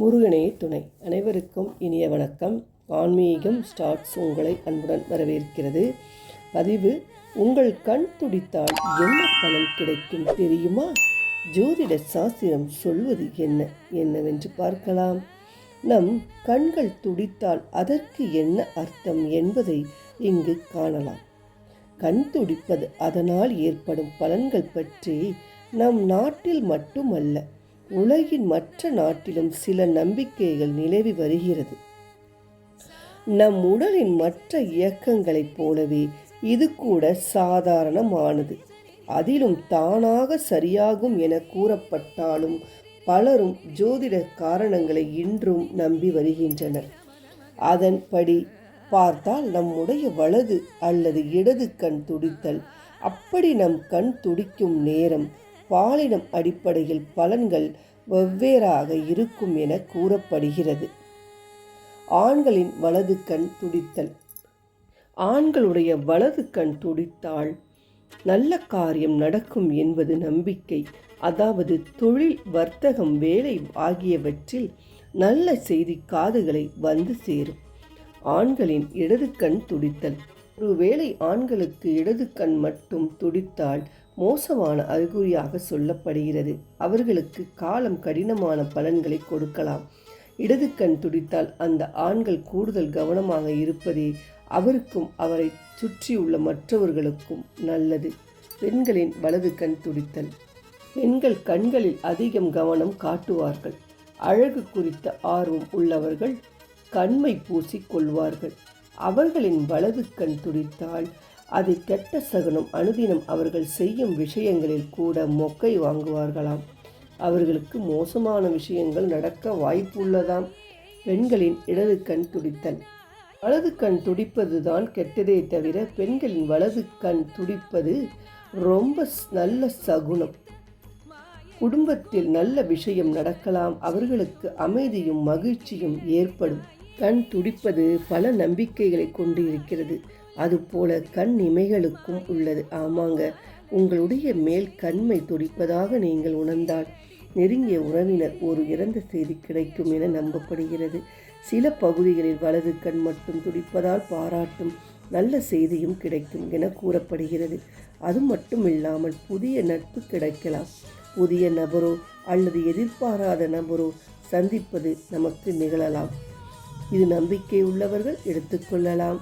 முருகனே துணை. அனைவருக்கும் இனிய வணக்கம். ஆன்மீகம் ஸ்டார்ட்ஸ் உங்களை அன்புடன் வரவேற்கிறது. பதிவு உங்கள் கண் துடித்தால் என்ன பலன் கிடைக்கும் தெரியுமா? ஜோதிட சாஸ்திரம் சொல்வது என்ன? என்னவென்று பார்க்கலாம். நம் கண்கள் துடித்தால் அதற்கு என்ன அர்த்தம் என்பதை இங்கு காணலாம். கண் துடிப்பது அதனால் ஏற்படும் பலன்கள் பற்றி நம் நாட்டில் மட்டுமல்ல உலகின் மற்ற நாட்டிலும் சில நம்பிக்கைகள் நிலவி வருகிறது. நம் உடலின் மற்ற இயக்கங்களைப் போலவே இது கூட சாதாரணமானது. அதிலும் தானாக சரியாகும் என கூறப்பட்டாலும் பலரும் ஜோதிட காரணங்களை இன்றும் நம்பி வருகின்றனர். அதன்படி பார்த்தால் நம்முடைய வலது அல்லது இடது கண் துடித்தல் அப்படி நம் கண் துடிக்கும் நேரம் பாலினம் அடிப்படையில் பலன்கள் வெவ்வேறாக இருக்கும் என கூறப்படுகிறது. ஆண்களின் வலது கண் துடித்தல். ஆண்களுடைய வலது கண் துடித்தால் நல்ல காரியம் நடக்கும் என்பது நம்பிக்கை. அதாவது தொழில் வர்த்தகம் வேலை ஆகியவற்றில் நல்ல செய்தி காதுகளை வந்து சேரும். ஆண்களின் இடது கண் துடித்தல். ஒருவேளை ஆண்களுக்கு இடது கண் மட்டும் துடித்தால் மோசமான அறிகுறியாக சொல்லப்படுகிறது. அவர்களுக்கு காலம் கடினமான பலன்களை கொடுக்கலாம். இடது கண் துடித்தால் அந்த ஆண்கள் கூடுதல் கவனமாக இருப்பதே அவருக்கும் அவரை சுற்றியுள்ள மற்றவர்களுக்கும் நல்லது. பெண்களின் வலது கண் துடித்தல். பெண்கள் கண்களில் அதிகம் கவனம் காட்டுவார்கள். அழகு குறித்த ஆர்வம் உள்ளவர்கள் கண்மை பூசி கொள்வார்கள். அவர்களின் வலது கண் துடித்தால் அது கெட்ட சகுனம் அனுதினம் அவர்கள் செய்யும் விஷயங்களில் கூட மொக்கை வாங்குவார்களாம். அவர்களுக்கு மோசமான விஷயங்கள் நடக்க வாய்ப்புள்ளதாம். பெண்களின் இடது கண் துடித்தல். வலது கண் துடிப்பது தான் கெட்டதே தவிர பெண்களின் வலது கண் துடிப்பது ரொம்ப நல்ல சகுனம். குடும்பத்தில் நல்ல விஷயம் நடக்கலாம். அவர்களுக்கு அமைதியும் மகிழ்ச்சியும் ஏற்படும். கண் துடிப்பது பல நம்பிக்கைகளை கொண்டு இருக்கிறது அதுபோல கண் இமைகளுக்கும் உள்ளது. ஆமாங்க உங்களுடைய மேல் கண்மை துடிப்பதாக நீங்கள் உணர்ந்தால் நெருங்கிய உறவினர் ஒரு இறந்த செய்தி கிடைக்கும் என நம்பப்படுகிறது. சில பகுதிகளில் வலது கண் மட்டும் துடிப்பதால் பாராட்டும் நல்ல செய்தியும் கிடைக்கும் என கூறப்படுகிறது. அது மட்டும் இல்லாமல் புதிய நட்பு கிடைக்கலாம். புதிய நபரோ அல்லது எதிர்பாராத நபரோ சந்திப்பது நமக்கு நிகழலாம். இது நம்பிக்கை உள்ளவர்கள் எடுத்துக்கொள்ளலாம்.